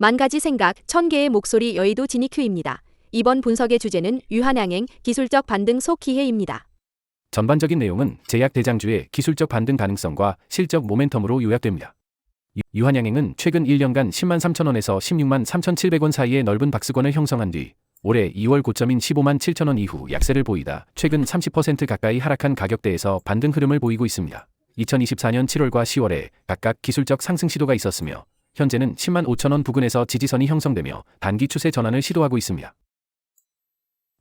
만 가지 생각, 천 개의 목소리 여의도 지니큐입니다. 이번 분석의 주제는 유한양행, 기술적 반등 소기회입니다. 전반적인 내용은 제약 대장주의 기술적 반등 가능성과 실적 모멘텀으로 요약됩니다. 유- 유한양행은 최근 1년간 10만 3천원에서 16만 3,700원 사이의 넓은 박스권을 형성한 뒤 올해 2월 고점인 15만 7천원 이후 약세를 보이다 최근 30% 가까이 하락한 가격대에서 반등 흐름을 보이고 있습니다. 2024년 7월과 10월에 각각 기술적 상승 시도가 있었으며 현재는 10만 5천원 부근에서 지지선이 형성되며 단기 추세 전환을 시도하고 있습니다.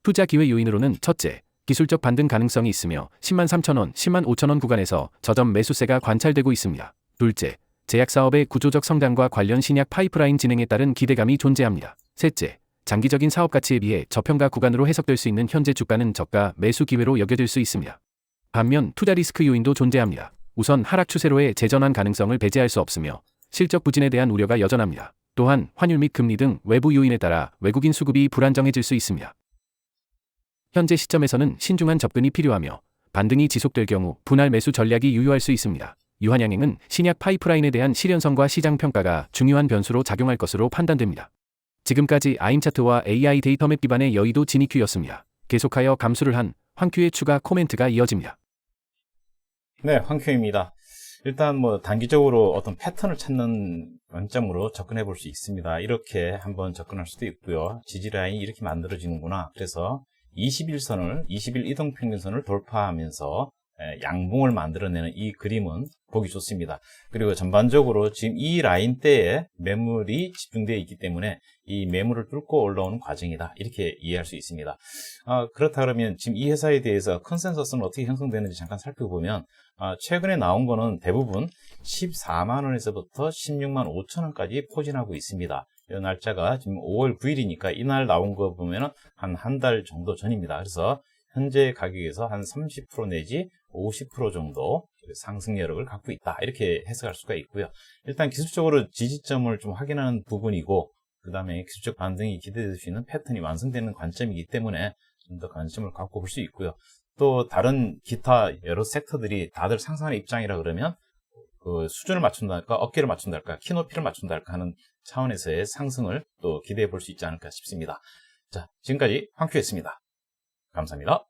투자 기회 요인으로는 첫째, 기술적 반등 가능성이 있으며 10만 3천원, 10만 5천원 구간에서 저점 매수세가 관찰되고 있습니다. 둘째, 제약 사업의 구조적 성장과 관련 신약 파이프라인 진행에 따른 기대감이 존재합니다. 셋째, 장기적인 사업 가치에 비해 저평가 구간으로 해석될 수 있는 현재 주가는 저가 매수 기회로 여겨질 수 있습니다. 반면 투자 리스크 요인도 존재합니다. 우선 하락 추세로의 재전환 가능성을 배제할 수 없으며 실적 부진에 대한 우려가 여전합니다. 또한 환율 및 금리 등 외부 요인에 따라 외국인 수급이 불안정해질 수 있습니다. 현재 시점에서는 신중한 접근이 필요하며 반등이 지속될 경우 분할 매수 전략이 유효할 수 있습니다. 유한양행은 신약 파이프라인에 대한 실현성과 시장 평가가 중요한 변수로 작용할 것으로 판단됩니다. 지금까지 아임 차트와 AI 데이터맵 기반의 여의도 지니큐였습니다. 계속하여 감수를 한 황큐의 추가 코멘트가 이어집니다. 네, 황큐입니다. 일단 뭐 단기적으로 어떤 패턴을 찾는 관점으로 접근해 볼 수 있습니다. 이렇게 한번 접근할 수도 있고요. 지지 라인이 이렇게 만들어지는구나. 그래서 21선을 21 이동평균선을 돌파하면서 에, 양봉을 만들어내는 이 그림은 보기 좋습니다. 그리고 전반적으로 지금 이 라인대에 매물이 집중되어 있기 때문에 이 매물을 뚫고 올라오는 과정이다. 이렇게 이해할 수 있습니다. 아, 그렇다 그러면 지금 이 회사에 대해서 컨센서스는 어떻게 형성되는지 잠깐 살펴보면 아, 최근에 나온 거는 대부분 14만 원에서부터 16만 5천 원까지 포진하고 있습니다. 이 날짜가 지금 5월 9일이니까 이날 나온 거 보면은 한 한 달 정도 전입니다. 그래서 현재 가격에서 한 30% 내지 50% 정도 상승 여력을 갖고 있다. 이렇게 해석할 수가 있고요. 일단 기술적으로 지지점을 좀 확인하는 부분이고, 그 다음에 기술적 반등이 기대될 수 있는 패턴이 완성되는 관점이기 때문에 좀 더 관심을 갖고 볼 수 있고요. 또 다른 기타 여러 섹터들이 다들 상승하는 입장이라 그러면 그 수준을 맞춘달까, 어깨를 맞춘달까, 키높이를 맞춘달까 하는 차원에서의 상승을 또 기대해 볼 수 있지 않을까 싶습니다. 자, 지금까지 황큐였습니다. 감사합니다.